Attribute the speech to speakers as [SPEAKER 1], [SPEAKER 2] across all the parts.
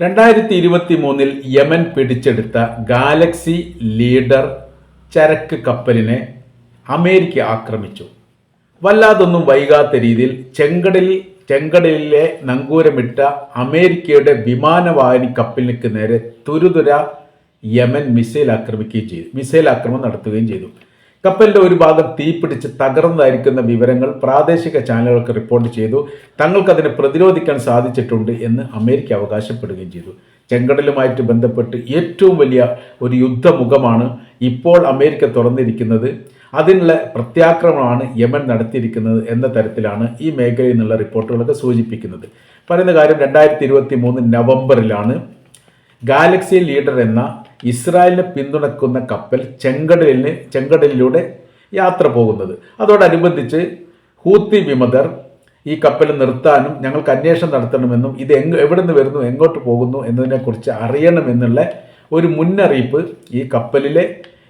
[SPEAKER 1] രണ്ടായിരത്തി ഇരുപത്തി മൂന്നിൽ യമൻ പിടിച്ചെടുത്ത ഗാലക്സി ലീഡർ ചരക്ക് കപ്പലിനെ അമേരിക്ക ആക്രമിച്ചു. വല്ലാതൊന്നും വൈകാത്ത രീതിയിൽ ചെങ്കടലിൽ ചെങ്കടലിലെ നങ്കൂരമിട്ട അമേരിക്കയുടെ വിമാനവാഹിനി കപ്പലിനു നേരെ തുരുതുര യമൻ മിസൈൽ ആക്രമിക്കുകയും ചെയ്തു. മിസൈൽ ആക്രമണം നടത്തുകയും ചെയ്തു. കപ്പലിന്റെ ഒരു ഭാഗം തീപിടിച്ച് തകർന്നതായിരിക്കുന്ന വിവരങ്ങൾ പ്രാദേശിക ചാനലുകൾക്ക് റിപ്പോർട്ട് ചെയ്തു. തങ്ങൾക്ക് അതിനെ പ്രതിരോധിക്കാൻ സാധിച്ചിട്ടുണ്ട് എന്ന് അമേരിക്ക അവകാശപ്പെടുകയും ചെയ്തു. ചെങ്കടലുമായിട്ട് ബന്ധപ്പെട്ട് ഏറ്റവും വലിയ ഒരു യുദ്ധമുഖമാണ് ഇപ്പോൾ അമേരിക്ക തുറന്നിരിക്കുന്നത്. അതിനുള്ള പ്രത്യാക്രമണമാണ് യമൻ നടത്തിയിരിക്കുന്നത് എന്ന തരത്തിലാണ് ഈ മേഖലയിൽ നിന്നുള്ള റിപ്പോർട്ടുകളൊക്കെ സൂചിപ്പിക്കുന്നത്. പറയുന്ന കാര്യം രണ്ടായിരത്തി ഇരുപത്തി മൂന്ന് നവംബറിലാണ്. ഗാലക്സി ലീഡർ എന്ന ഇസ്രായേലിനെ പിന്തുണക്കുന്ന കപ്പൽ ചെങ്കടലിന് ചെങ്കടലിലൂടെ യാത്ര പോകുന്നത്. അതോടനുബന്ധിച്ച് ഹൂത്തി വിമതർ ഈ കപ്പൽ നിർത്താനും ഞങ്ങൾക്ക് അന്വേഷണം നടത്തണമെന്നും ഇത് എങ് എവിടെ നിന്ന് വരുന്നു എങ്ങോട്ട് പോകുന്നു എന്നതിനെക്കുറിച്ച് അറിയണമെന്നുള്ള ഒരു മുന്നറിയിപ്പ് ഈ കപ്പലിലെ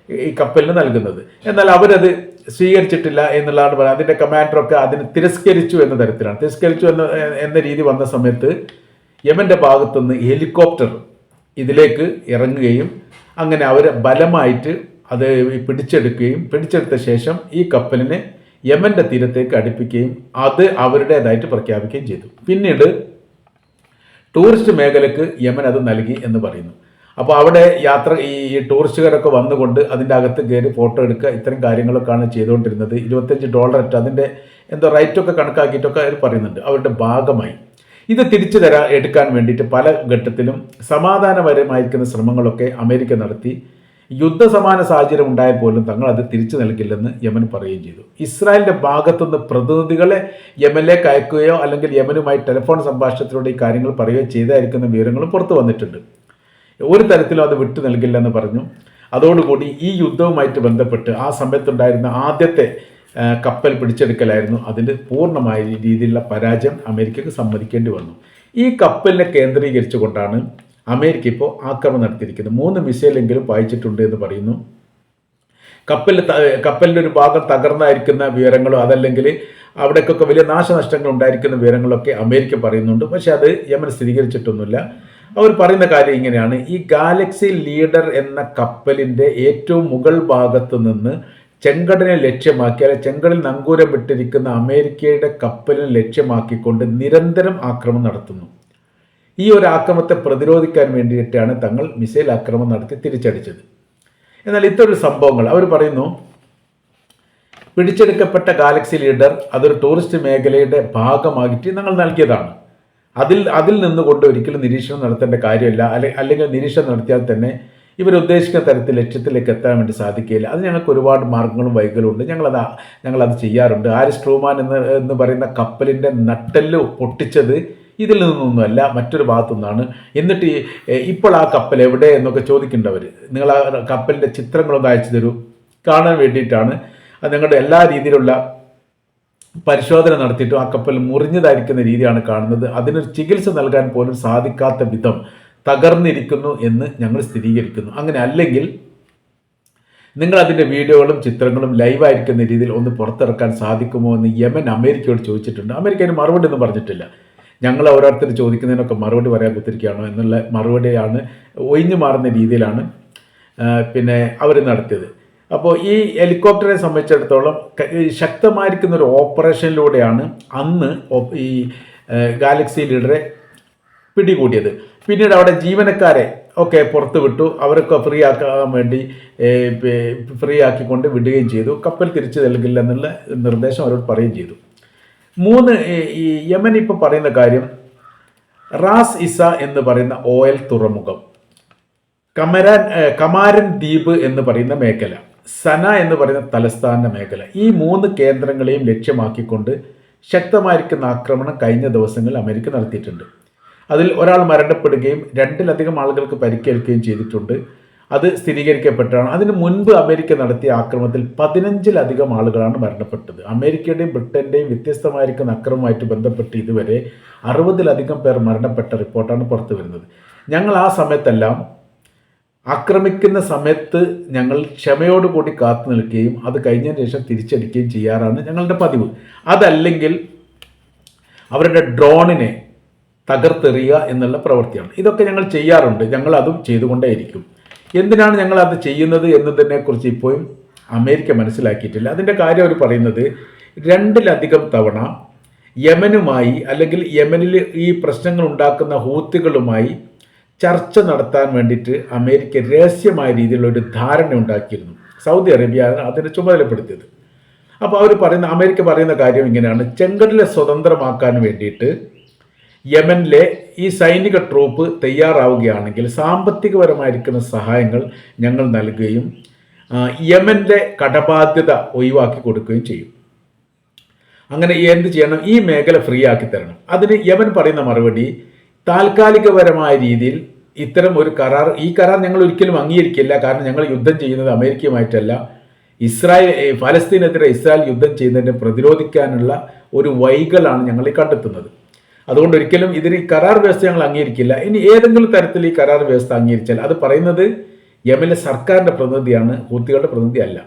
[SPEAKER 1] ഈ കപ്പലിന് നൽകുന്നത്. എന്നാൽ അവരത് സ്വീകരിച്ചിട്ടില്ല എന്നുള്ളതാണ് പറയുന്നത്. അതിന്റെ കമാൻഡറൊക്കെ അതിന് തിരസ്കരിച്ചു എന്ന തരത്തിലാണ്. തിരസ്കരിച്ചു എന്ന എന്ന രീതി വന്ന സമയത്ത് യമന്റെ ഭാഗത്തുനിന്ന് ഹെലികോപ്റ്റർ ഇതിലേക്ക് ഇറങ്ങുകയും അങ്ങനെ അവർ ബലമായിട്ട് അത് പിടിച്ചെടുക്കുകയും പിടിച്ചെടുത്ത ശേഷം ഈ കപ്പലിനെ യമന്റെ തീരത്തേക്ക് അടുപ്പിക്കുകയും അത് അവരുടേതായിട്ട് പ്രഖ്യാപിക്കുകയും ചെയ്തു. പിന്നീട് ടൂറിസ്റ്റ് മേഖലയ്ക്ക് യമൻ അത് നൽകി എന്ന് പറയുന്നു. അപ്പോൾ അവിടെ യാത്ര ഈ ടൂറിസ്റ്റുകാരൊക്കെ വന്നുകൊണ്ട് അതിന്റെ അകത്ത് കയറി ഫോട്ടോ എടുക്കുക ഇത്തരം കാര്യങ്ങളൊക്കെയാണ് ചെയ്തുകൊണ്ടിരുന്നത്. ഇരുപത്തഞ്ച് ഡോളർ അതിന്റെ എന്തോ റേറ്റൊക്കെ കണക്കാക്കിയിട്ടൊക്കെ അവർ പറയുന്നുണ്ട്. അവരുടെ ഭാഗമായി. ഇത് തിരിച്ചു തരാ എടുക്കാൻ വേണ്ടിയിട്ട് പല ഘട്ടത്തിലും സമാധാനപരമായിരിക്കുന്ന ശ്രമങ്ങളൊക്കെ അമേരിക്ക നടത്തി. യുദ്ധസമാന സാഹചര്യം ഉണ്ടായാൽ പോലും തങ്ങൾ അത് തിരിച്ചു നൽകില്ലെന്ന് യമൻ പറയുകയും ചെയ്തു. ഇസ്രായേലിന്റെ ഭാഗത്തുനിന്ന് പ്രതിനിധികളെ യമനിലേക്ക് അയക്കുകയോ അല്ലെങ്കിൽ യമനുമായി ടെലിഫോൺ സംഭാഷണത്തിലൂടെ ഈ കാര്യങ്ങൾ പറയുകയോ ചെയ്തായിരിക്കുന്ന വിവരങ്ങളും പുറത്തു വന്നിട്ടുണ്ട്. ഒരു തരത്തിലും അത് വിട്ടു നൽകില്ലെന്ന് പറഞ്ഞു. അതോടുകൂടി ഈ യുദ്ധവുമായിട്ട് ബന്ധപ്പെട്ട് ആ സമയത്തുണ്ടായിരുന്ന ആദ്യത്തെ കപ്പൽ പിടിച്ചെടുക്കലായിരുന്നു. അതിന്റെ പൂർണമായ രീതിയിലുള്ള പരാജയം അമേരിക്കക്ക് സമ്മതിക്കേണ്ടി വന്നു. ഈ കപ്പലിനെ കേന്ദ്രീകരിച്ചുകൊണ്ടാണ് അമേരിക്ക ഇപ്പോൾ ആക്രമണം നടത്തിയിരിക്കുന്നത്. മൂന്ന് മിസൈലെങ്കിലും പായിച്ചിട്ടുണ്ട് എന്ന് പറയുന്നു. കപ്പലിൽ കപ്പലിന്റെ ഒരു ഭാഗം തകർന്നായിരിക്കുന്ന വിവരങ്ങളോ അതല്ലെങ്കിൽ അവിടേക്കൊക്കെ വലിയ നാശനഷ്ടങ്ങൾ ഉണ്ടായിരിക്കുന്ന വിവരങ്ങളൊക്കെ അമേരിക്ക പറയുന്നുണ്ട്. പക്ഷേ അത് യമൻ സ്ഥിരീകരിച്ചിട്ടൊന്നുമില്ല. അവർ പറയുന്ന കാര്യം ഇങ്ങനെയാണ്. ഈ ഗാലക്സി ലീഡർ എന്ന കപ്പലിന്റെ ഏറ്റവും മുകൾ ഭാഗത്ത് നിന്ന് ചെങ്കടനെ ലക്ഷ്യമാക്കി അല്ലെ ചെങ്കടൽ നങ്കൂരം വിട്ടിരിക്കുന്ന അമേരിക്കയുടെ കപ്പലിനെ ലക്ഷ്യമാക്കിക്കൊണ്ട് നിരന്തരം ആക്രമണം നടത്തുന്നു. ഈ ഒരു ആക്രമത്തെ പ്രതിരോധിക്കാൻ വേണ്ടിയിട്ടാണ് തങ്ങൾ മിസൈൽ ആക്രമണം നടത്തി തിരിച്ചടിച്ചത്. എന്നാൽ ഇത്തരം സംഭവങ്ങൾ അവർ പറയുന്നു പിടിച്ചെടുക്കപ്പെട്ട ഗാലക്സി ലീഡർ അതൊരു ടൂറിസ്റ്റ് മേഖലയുടെ ഭാഗമായിട്ട് ഞങ്ങൾ നൽകിയതാണ്. അതിൽ അതിൽ നിന്നുകൊണ്ട് ഒരിക്കലും നിരീക്ഷണം നടത്തേണ്ട കാര്യമില്ല. അല്ലെ അല്ലെങ്കിൽ നിരീക്ഷണം നടത്തിയാൽ തന്നെ ഇവരുദ്ദേശിക്കുന്ന തരത്തിൽ ലക്ഷ്യത്തിലേക്ക് എത്താൻ വേണ്ടി സാധിക്കുകയില്ല. അത് ഞങ്ങൾക്ക് ഒരുപാട് മാർഗങ്ങളും വൈകലും ഉണ്ട് ഞങ്ങളത് ഞങ്ങളത് ചെയ്യാറുണ്ട്. ആരിസ് ട്രൂമാൻ എന്ന് എന്ന് പറയുന്ന കപ്പലിന്റെ നട്ടെല്ല് പൊട്ടിച്ചത് ഇതിൽ നിന്നൊന്നുമല്ല മറ്റൊരു ഭാഗത്തു നിന്നാണ് എന്നിട്ട് ഇപ്പോൾ ആ കപ്പൽ എവിടെ എന്നൊക്കെ ചോദിക്കേണ്ടവർ നിങ്ങൾ ആ കപ്പലിന്റെ ചിത്രങ്ങളൊന്ന് അയച്ചു തരൂ. കാണാൻ വേണ്ടിയിട്ടാണ്. അത് നിങ്ങളുടെ എല്ലാ രീതിയിലുള്ള പരിശോധന നടത്തിയിട്ടും ആ കപ്പൽ മുറിഞ്ഞതായിരിക്കുന്ന രീതിയാണ് കാണുന്നത്. അതിനൊരു ചികിത്സ നൽകാൻ പോലും സാധിക്കാത്ത വിധം തകർന്നിരിക്കുന്നു എന്ന് ഞങ്ങൾ സ്ഥിരീകരിക്കുന്നു. അങ്ങനെ അല്ലെങ്കിൽ നിങ്ങൾ അതിന്റെ വീഡിയോകളും ചിത്രങ്ങളും ലൈവായിരിക്കുന്ന രീതിയിൽ ഒന്ന് പുറത്തിറക്കാൻ സാധിക്കുമോ എന്ന് യമൻ അമേരിക്കയോട് ചോദിച്ചിട്ടുണ്ട്. അമേരിക്ക അതിന് മറുപടി ഒന്നും പറഞ്ഞിട്ടില്ല. ഞങ്ങൾ ഓരോരുത്തർ ചോദിക്കുന്നതിനൊക്കെ മറുപടി പറയാൻ കുത്തിരിക്കുകയാണോ എന്നുള്ള മറുപടിയാണ് ഒഴിഞ്ഞു മാറുന്ന രീതിയിലാണ് പിന്നെ അവർ നടത്തിയത്. അപ്പോൾ ഈ ഹെലികോപ്റ്ററെ സംബന്ധിച്ചിടത്തോളം ശക്തമായിരിക്കുന്ന ഒരു ഓപ്പറേഷനിലൂടെയാണ് അന്ന് ഈ ഗാലക്സി ലീഡറെ പിടികൂടിയത്. പിന്നീട് അവിടെ ജീവനക്കാരെ ഒക്കെ പുറത്ത് വിട്ടു. അവരൊക്കെ ഫ്രീ ആക്കാൻ വേണ്ടി ഫ്രീ ആക്കിക്കൊണ്ട് വിടുകയും ചെയ്തു. കപ്പൽ തിരിച്ചു നൽകില്ല എന്നുള്ള നിർദ്ദേശം അവരോട് പറയുകയും ചെയ്തു. മൂന്ന് ഈ യമൻ ഇപ്പോൾ പറയുന്ന കാര്യം റാസ് ഇസ എന്ന് പറയുന്ന ഓയിൽ തുറമുഖം കമരാൻ കമാരൻ ദ്വീപ് എന്ന് പറയുന്ന മേഖല സന എന്ന് പറയുന്ന തലസ്ഥാന മേഖല ഈ മൂന്ന് കേന്ദ്രങ്ങളെയും ലക്ഷ്യമാക്കിക്കൊണ്ട് ശക്തമായിരിക്കുന്ന ആക്രമണം കഴിഞ്ഞ ദിവസങ്ങളിൽ അമേരിക്ക നടത്തിയിട്ടുണ്ട്. അതിൽ ഒരാൾ മരണപ്പെടുകയും രണ്ടിലധികം ആളുകൾക്ക് പരിക്കേൽക്കുകയും ചെയ്തിട്ടുണ്ട്. അത് സ്ഥിരീകരിക്കപ്പെട്ടാണ് അതിന് മുൻപ് അമേരിക്ക നടത്തിയ ആക്രമണത്തിൽ പതിനഞ്ചിലധികം ആളുകളാണ് മരണപ്പെട്ടത്. അമേരിക്കയുടെയും ബ്രിട്ടന്റെയും വ്യത്യസ്തമായിരിക്കുന്ന അക്രമമായിട്ട് ബന്ധപ്പെട്ട് ഇതുവരെ അറുപതിലധികം പേർ മരണപ്പെട്ട റിപ്പോർട്ടാണ് പുറത്തു വരുന്നത്. ഞങ്ങൾ ആ സമയത്തെല്ലാം ആക്രമിക്കുന്ന സമയത്ത് ഞങ്ങൾ ക്ഷമയോടുകൂടി കാത്തു നിൽക്കുകയും അത് കഴിഞ്ഞതിന് ശേഷം തിരിച്ചടിക്കുകയും ചെയ്യാറാണ് ഞങ്ങളുടെ പതിവ്. അതല്ലെങ്കിൽ അവരുടെ ഡ്രോണിനെ തകർത്തെറിയുക എന്നുള്ള പ്രവൃത്തിയാണ്. ഇതൊക്കെ ഞങ്ങൾ ചെയ്യാറുണ്ട്. ഞങ്ങൾ അതും ചെയ്തുകൊണ്ടേയിരിക്കും. എന്തിനാണ് ഞങ്ങൾ അത് ചെയ്യുന്നത് എന്നതിനെക്കുറിച്ച് ഇപ്പോഴും അമേരിക്ക മനസ്സിലാക്കിയിട്ടില്ല. അതിന്റെ കാര്യം അവർ പറയുന്നത് രണ്ടിലധികം തവണ യമനുമായി അല്ലെങ്കിൽ യമനിൽ ഈ പ്രശ്നങ്ങൾ ഉണ്ടാക്കുന്ന ഹൂത്തുകളുമായി ചർച്ച നടത്താൻ വേണ്ടിയിട്ട് അമേരിക്ക രഹസ്യമായ രീതിയിലുള്ള ഒരു ധാരണ ഉണ്ടാക്കിയിരുന്നു. സൗദി അറേബ്യ അതിനെ ചുമതലപ്പെടുത്തിയത്. അപ്പോൾ അവർ പറയുന്ന അമേരിക്ക പറയുന്ന കാര്യം ഇങ്ങനെയാണ്. ചെങ്കടലെ സ്വതന്ത്രമാക്കാൻ വേണ്ടിയിട്ട് യമനിലെ ഈ സൈനിക ട്രൂപ്പ് തയ്യാറാവുകയാണെങ്കിൽ സാമ്പത്തികപരമായിരിക്കുന്ന സഹായങ്ങൾ ഞങ്ങൾ നൽകുകയും യമന്റെ കടബാധ്യത ഒഴിവാക്കി കൊടുക്കുകയും ചെയ്യും. അങ്ങനെ എന്ത് ചെയ്യണം? ഈ മേഖല ഫ്രീ ആക്കി തരണം. അതിന് യമൻ പറയുന്ന മറുപടി താൽക്കാലികപരമായ രീതിയിൽ ഇത്തരം ഒരു കരാർ ഈ കരാർ ഞങ്ങൾ ഒരിക്കലും അംഗീകരിക്കില്ല. കാരണം ഞങ്ങൾ യുദ്ധം ചെയ്യുന്നത് അമേരിക്കയുമായിട്ടല്ല. ഇസ്രായേൽ ഫലസ്തീനെതിരെ ഇസ്രായേൽ യുദ്ധം ചെയ്യുന്നതിനെ പ്രതിരോധിക്കാനുള്ള ഒരു വൈകളാണ് ഞങ്ങൾ കണ്ടെത്തുന്നത്. അതുകൊണ്ട് ഒരിക്കലും ഇതിന് കരാർ വ്യവസ്ഥ ഞങ്ങൾ അംഗീകരിക്കില്ല. ഇനി ഏതെങ്കിലും തരത്തിൽ ഈ കരാർ വ്യവസ്ഥ അംഗീകരിച്ചാൽ അത് പറയുന്നത് യമനിലെ സർക്കാരിന്റെ പ്രതിനിധിയാണ് ഹൂത്തികളുടെ പ്രതിനിധി അല്ല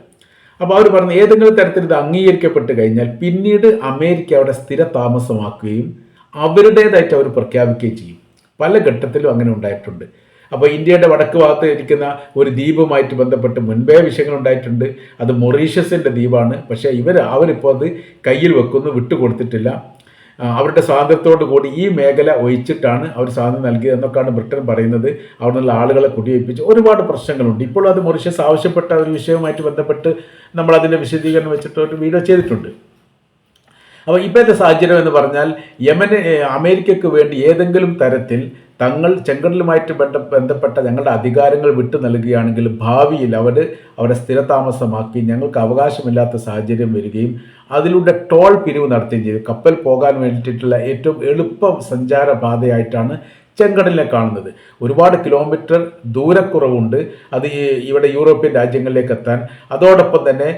[SPEAKER 1] അപ്പോൾ അവർ പറഞ്ഞു ഏതെങ്കിലും തരത്തിൽ ഇത് അംഗീകരിക്കപ്പെട്ട് കഴിഞ്ഞാൽ പിന്നീട് അമേരിക്ക അവിടെ സ്ഥിര താമസമാക്കുകയും അവരുടേതായിട്ട് അവർ പ്രഖ്യാപിക്കുകയും ചെയ്യും. പല ഘട്ടത്തിലും അങ്ങനെ ഉണ്ടായിട്ടുണ്ട്. അപ്പോൾ ഇന്ത്യയുടെ വടക്ക് ഭാഗത്ത് ഇരിക്കുന്ന ഒരു ദ്വീപുമായിട്ട് ബന്ധപ്പെട്ട് മുൻപേ വിഷയങ്ങൾ ഉണ്ടായിട്ടുണ്ട്. അത് മൊറീഷ്യസിന്റെ ദ്വീപാണ്. പക്ഷേ ഇവർ അവരിപ്പോൾ അത് കയ്യിൽ വെക്കുന്നു വിട്ടുകൊടുത്തിട്ടില്ല. അവരുടെ സ്വാതന്ത്ര്യത്തോടു കൂടി ഈ മേഖല ഒഴിച്ചിട്ടാണ് അവർ സ്വാതന്ത്ര്യം നൽകിയത് എന്നൊക്കെയാണ് ബ്രിട്ടൻ പറയുന്നത്. അവിടെ നിന്നുള്ള ആളുകളെ കുടിവയ്പ്പിച്ച് ഒരുപാട് പ്രശ്നങ്ങളുണ്ട്. ഇപ്പോഴും അത് മൊറീഷ്യസ് ആവശ്യപ്പെട്ട ഒരു വിഷയവുമായിട്ട് ബന്ധപ്പെട്ട് നമ്മൾ അതിന്റെ വിശദീകരണം വെച്ചിട്ട് ഒരു വീഡിയോ ചെയ്തിട്ടുണ്ട്. അപ്പോൾ ഇപ്പോഴത്തെ സാഹചര്യം എന്ന് പറഞ്ഞാൽ യമന് അമേരിക്കയ്ക്ക് വേണ്ടി ഏതെങ്കിലും തരത്തിൽ തങ്ങൾ ചെങ്കടലുമായിട്ട് ബന്ധ ബന്ധപ്പെട്ട ഞങ്ങളുടെ അധികാരങ്ങൾ വിട്ടു നൽകുകയാണെങ്കിൽ ഭാവിയിൽ അവർ അവരെ സ്ഥിരതാമസമാക്കി ഞങ്ങൾക്ക് അവകാശമില്ലാത്ത സാഹചര്യം വരികയും അതിലൂടെ ടോൾ പിരിവ് നടത്തുകയും ചെയ്തു. കപ്പൽ പോകാൻ വേണ്ടിയിട്ടുള്ള ഏറ്റവും എളുപ്പ സഞ്ചാര പാതയായിട്ടാണ് ചെങ്കടലിനെ കാണുന്നത്. ഒരുപാട് കിലോമീറ്റർ ദൂരക്കുറവുണ്ട്. അത് ഇവിടെ യൂറോപ്യൻ രാജ്യങ്ങളിലേക്ക് എത്താൻ. അതോടൊപ്പം തന്നെ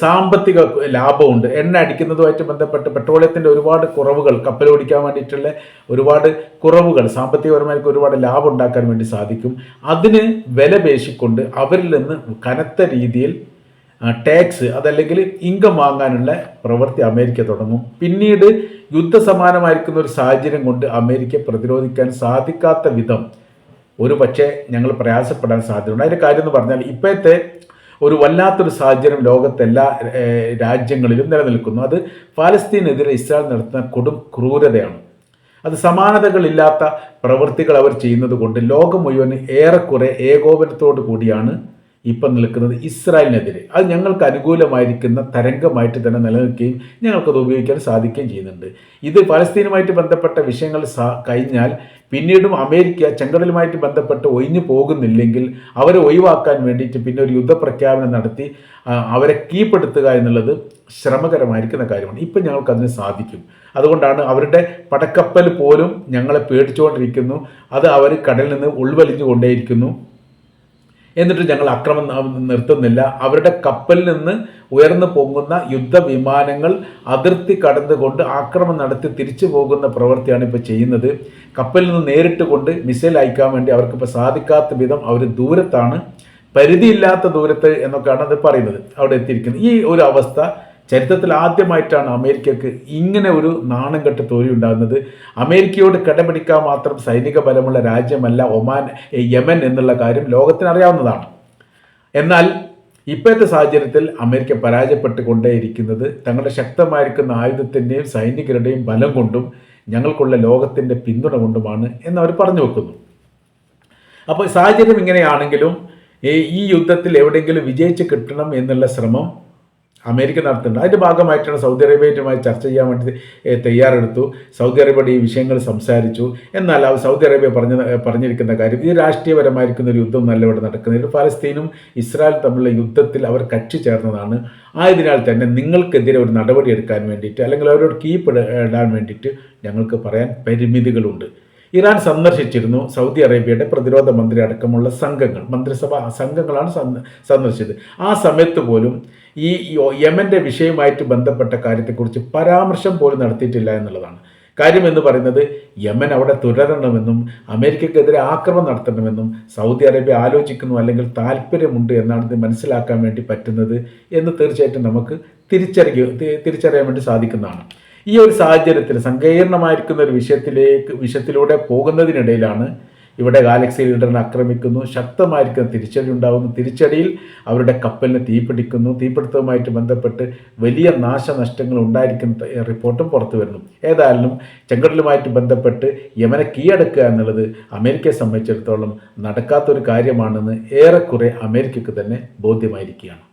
[SPEAKER 1] സാമ്പത്തിക ലാഭമുണ്ട് എണ്ണ അടിക്കുന്നതുമായിട്ട് ബന്ധപ്പെട്ട് പെട്രോളിയത്തിന്റെ ഒരുപാട് കുറവുകൾ കപ്പലോടിക്കാൻ വേണ്ടിയിട്ടുള്ള ഒരുപാട് കുറവുകൾ സാമ്പത്തികപരമായിട്ട് ഒരുപാട് ലാഭം ഉണ്ടാക്കാൻ വേണ്ടി സാധിക്കും. അതിന് വില പേശിക്കൊണ്ട് അവരിൽ നിന്ന് കനത്ത രീതിയിൽ ടാക്സ് അതല്ലെങ്കിൽ ഇൻകം വാങ്ങാനുള്ള പ്രവൃത്തി അമേരിക്ക തുടങ്ങും. പിന്നീട് യുദ്ധസമാനമായിരിക്കുന്ന ഒരു സാഹചര്യം കൊണ്ട് അമേരിക്ക പ്രതിരോധിക്കാൻ സാധിക്കാത്ത വിധം ഒരു പക്ഷേ ഞങ്ങൾ പ്രയാസപ്പെടാൻ സാധ്യതയുണ്ട്. അതിന്റെ കാര്യം എന്ന് പറഞ്ഞാൽ ഇപ്പോഴത്തെ ഒരു വല്ലാത്തൊരു സാഹചര്യം ലോകത്തെ എല്ലാ രാജ്യങ്ങളിലും നിലനിൽക്കുന്നു. അത് ഫലസ്തീനെതിരെ ഇസ്രായേൽ നടത്തുന്ന കൊടും ക്രൂരതയാണ്. അത് സമാനതകളില്ലാത്ത പ്രവൃത്തികൾ അവർ ചെയ്യുന്നത് കൊണ്ട് ലോകം മുഴുവൻ ഏറെക്കുറെ ഏകോപനത്തോടു കൂടിയാണ് ഇപ്പം നിൽക്കുന്നത് ഇസ്രായേലിനെതിരെ. അത് ഞങ്ങൾക്ക് അനുകൂലമായിരിക്കുന്ന തരംഗമായിട്ട് തന്നെ നിലനിൽക്കുകയും ഞങ്ങൾക്കത് ഉപയോഗിക്കാൻ സാധിക്കുകയും ചെയ്യുന്നുണ്ട്. ഇത് പലസ്തീനുമായിട്ട് ബന്ധപ്പെട്ട വിഷയങ്ങൾ കഴിഞ്ഞാൽ പിന്നീടും അമേരിക്ക ചെങ്കടലുമായിട്ട് ബന്ധപ്പെട്ട് ഒഴിഞ്ഞു പോകുന്നില്ലെങ്കിൽ അവരെ ഒഴിവാക്കാൻ വേണ്ടിയിട്ട് പിന്നെ ഒരു യുദ്ധപ്രഖ്യാപനം നടത്തി അവരെ കീഴ്പ്പെടുത്തുക എന്നുള്ളത് ശ്രമകരമായിരിക്കുന്ന കാര്യമാണ്. ഇപ്പം ഞങ്ങൾക്ക് അതിന് സാധിക്കും. അതുകൊണ്ടാണ് അവരുടെ പടക്കപ്പൽ പോലും ഞങ്ങളെ പേടിച്ചുകൊണ്ടിരിക്കുന്നു. അത് അവർ കടലിൽ നിന്ന് ഉൾവലിഞ്ഞു കൊണ്ടേയിരിക്കുന്നു എന്നിട്ട് ഞങ്ങൾ അക്രമം നിർത്തുന്നില്ല. അവരുടെ കപ്പലിൽ നിന്ന് ഉയർന്നു പൊങ്ങുന്ന യുദ്ധവിമാനങ്ങൾ അതിർത്തി കടന്നുകൊണ്ട് ആക്രമണം നടത്തി തിരിച്ചു പോകുന്ന പ്രവൃത്തിയാണ് ഇപ്പോൾ ചെയ്യുന്നത്. കപ്പലിൽ നിന്ന് നേരിട്ട് കൊണ്ട് മിസൈൽ അയക്കാൻ വേണ്ടി അവർക്കിപ്പോൾ സാധിക്കാത്ത വിധം അവർ ദൂരത്താണ്. പരിധിയില്ലാത്ത ദൂരത്ത് എന്നൊക്കെയാണ് അത് പറയുന്നത്. അവിടെ എത്തിയിരിക്കുന്നത്. ഈ ഒരു അവസ്ഥ ചരിത്രത്തിൽ ആദ്യമായിട്ടാണ് അമേരിക്കക്ക് ഇങ്ങനെ ഒരു നാണം കെട്ട തോൽവി ഉണ്ടാകുന്നത്. അമേരിക്കയോട് കിടപിടിക്കാൻ മാത്രം സൈനിക ബലമുള്ള രാജ്യമല്ല ഒമാൻ യമൻ എന്നുള്ള കാര്യം ലോകത്തിന് അറിയാവുന്നതാണ് എന്നാൽ ഇപ്പോഴത്തെ സാഹചര്യത്തിൽ അമേരിക്ക പരാജയപ്പെട്ടുകൊണ്ടേയിരിക്കുന്നത് തങ്ങളുടെ ശക്തമായിരിക്കുന്ന ആയുധത്തിന്റെയും സൈനികരുടെയും ബലം കൊണ്ടും ഞങ്ങൾക്കുള്ള ലോകത്തിന്റെ പിന്തുണ കൊണ്ടുമാണ് എന്നവർ പറഞ്ഞു വെക്കുന്നു. അപ്പോൾ സാഹചര്യം ഇങ്ങനെയാണെങ്കിലും ഈ യുദ്ധത്തിൽ എവിടെയെങ്കിലും വിജയിച്ച് കിട്ടണം എന്നുള്ള ശ്രമം അമേരിക്ക നടത്തുന്നുണ്ട്. അതിന്റെ ഭാഗമായിട്ടാണ് സൗദി അറേബ്യയുമായി ചർച്ച ചെയ്യാൻ വേണ്ടി തയ്യാറെടുത്തു. സൗദി അറേബ്യയുടെ ഈ വിഷയങ്ങൾ സംസാരിച്ചു. എന്നാൽ സൗദി അറേബ്യ പറഞ്ഞ പറഞ്ഞിരിക്കുന്ന കാര്യം ഇത് രാഷ്ട്രീയപരമായിരിക്കുന്ന ഒരു യുദ്ധം നല്ല ഇവിടെ ഫലസ്തീനും ഇസ്രായേൽ തമ്മിലുള്ള യുദ്ധത്തിൽ അവർ കക്ഷി ചേർന്നതാണ്. ആയതിനാൽ തന്നെ നിങ്ങൾക്കെതിരെ ഒരു നടപടി എടുക്കാൻ വേണ്ടിയിട്ട് അല്ലെങ്കിൽ അവരോട് കീപ്പ് ഇടാൻ വേണ്ടിയിട്ട് ഞങ്ങൾക്ക് പറയാൻ പരിമിതികളുണ്ട്. ഇറാൻ സന്ദർശിച്ചിരുന്നു. സൗദി അറേബ്യയുടെ പ്രതിരോധ മന്ത്രി അടക്കമുള്ള സംഘങ്ങൾ മന്ത്രിസഭ സംഘങ്ങളാണ് സന്ദ- സന്ദർശിച്ചത്. ആ സമയത്ത് പോലും ഈ യമന്റെ യമന്റെ വിഷയവുമായിട്ട് ബന്ധപ്പെട്ട കാര്യത്തെക്കുറിച്ച് പരാമർശം പോലും നടത്തിയിട്ടില്ല എന്നുള്ളതാണ്. കാര്യം എന്ന് പറയുന്നത് യമൻ അവിടെ തുടരണമെന്നും അമേരിക്കക്കെതിരെ ആക്രമണം നടത്തണമെന്നും സൗദി അറേബ്യ ആലോചിക്കുന്നു അല്ലെങ്കിൽ താല്പര്യമുണ്ട് എന്നാണ് ഇത് മനസ്സിലാക്കാൻ വേണ്ടി പറ്റുന്നത് എന്ന് തീർച്ചയായിട്ടും നമുക്ക് തിരിച്ചറിയ തിരിച്ചറിയാൻ വേണ്ടി സാധിക്കുന്നതാണ്. ഈ ഒരു സാഹചര്യത്തിൽ സങ്കീർണമായിരിക്കുന്ന ഒരു വിഷയത്തിലേക്ക് വിഷയത്തിലൂടെ പോകുന്നതിനിടയിലാണ് ഇവിടെ ഗാലക്സി ലീഡറിനെ ആക്രമിക്കുന്നു. ശക്തമായിരിക്കുന്ന തിരിച്ചടി ഉണ്ടാകുന്നു തിരിച്ചടിയിൽ അവരുടെ കപ്പലിനെ തീപിടിക്കുന്നു. തീപിടുത്തവുമായിട്ട് ബന്ധപ്പെട്ട് വലിയ നാശനഷ്ടങ്ങൾ ഉണ്ടായിരിക്കുന്ന റിപ്പോർട്ടും പുറത്തു വരുന്നു. ഏതായാലും ചെങ്കടലുമായിട്ട് ബന്ധപ്പെട്ട് യമനെ കീഴടക്കുക എന്നുള്ളത് അമേരിക്കയെ സംബന്ധിച്ചിടത്തോളം നടക്കാത്തൊരു കാര്യമാണെന്ന് ഏറെക്കുറെ അമേരിക്കയ്ക്ക് തന്നെ ബോധ്യമായിരിക്കുകയാണ്.